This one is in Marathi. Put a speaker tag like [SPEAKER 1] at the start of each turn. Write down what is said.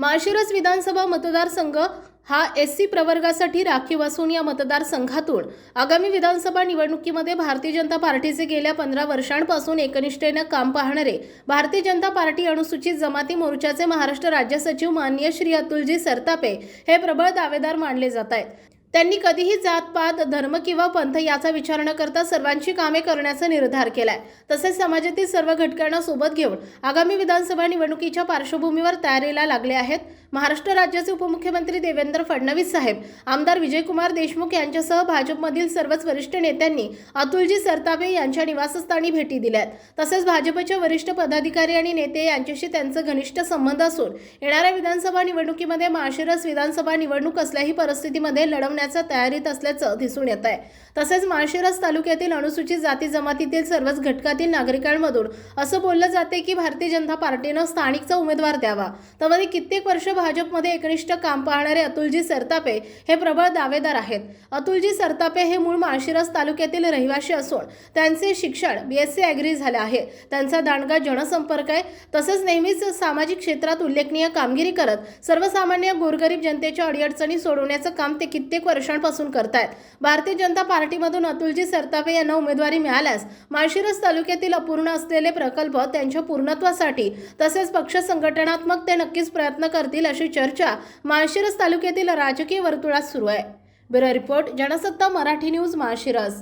[SPEAKER 1] माळशिरस विधानसभा मतदारसंघ हा एस सी प्रवर्गासाठी राखीव असून या मतदारसंघातून आगामी विधानसभा निवडणुकीमध्ये भारतीय जनता पार्टीचे गेल्या पंधरा वर्षांपासून एकनिष्ठेनं काम पाहणारे भारतीय जनता पार्टी अनुसूचित जमाती मोर्चाचे महाराष्ट्र राज्य सचिव माननीय श्री अतुलजी सरतापे हे प्रबळ दावेदार मानले जात आहेत. त्यांनी कधीही जातपात धर्म किंवा पंथ याचा विचार न करता सर्वांची कामे करण्याचा निर्धार केलाय. तसेच समाजातील सर्व घटकांना सोबत घेऊन आगामी विधानसभा निवडणुकीच्या पार्श्वभूमीवर तयारीला लागले आहेत. महाराष्ट्र राज्याचे उपमुख्यमंत्री देवेंद्र फडणवीस साहेब आमदार विजयकुमार देशमुख यांच्यासह भाजपमधील सर्वच वरिष्ठ नेत्यांनी अतुलजी सरतापे यांच्या निवासस्थानी भेटी दिल्यात. तसेच भाजपच्या वरिष्ठ पदाधिकारी आणि नेते यांच्याशी त्यांचा घनिष्ठ संबंध असून येणाऱ्या विधानसभा निवडणुकीमध्ये माळशिरस विधानसभा निवडणूक असल्याही परिस्थितीमध्ये होण्याच्या तयारीत असल्याचं दिसून येत आहे. तसेच माळशिरस तालुक्यातील अनुसूचित जाती जमातीतील सर्वच घटकातील नागरिकांमधून असं बोललं जाते की भारतीय जनता पार्टीनं स्थानिकचा उमेदवार द्यावा. त्यामध्ये कित्येक वर्ष भाजपमध्ये एकनिष्ठ काम पाहणारे अतुलजी सरतापे हे प्रबळ दावेदार आहेत. अतुलजी सरतापे हे मूळ माळशिरस तालुक्यातील रहिवासी असून त्यांचे शिक्षण बी एस सी ॲग्री झाले आहे. त्यांचा दांडगा जनसंपर्क आहे. तसंच नेहमीच सामाजिक क्षेत्रात उल्लेखनीय कामगिरी करत सर्वसामान्य गोरगरीब जनतेच्या अडीअडचणी सोडवण्याचं काम ते कित्येक वर्षांपासून करतायत. भारतीय जनता पार्टीमधून अतुलजी सरतापे यांना उमेदवारी मिळाल्यास माळशिरस तालुक्यातील अपूर्ण असलेले प्रकल्प त्यांच्या पूर्णत्वासाठी तसेच पक्ष संघटनात्मक ते नक्कीच प्रयत्न करतील अशी चर्चा माळशिरस तालुक्यातील राजकीय वर्तुळात सुरू आहे. Bureau report Jansatta Marathi news Malshiras.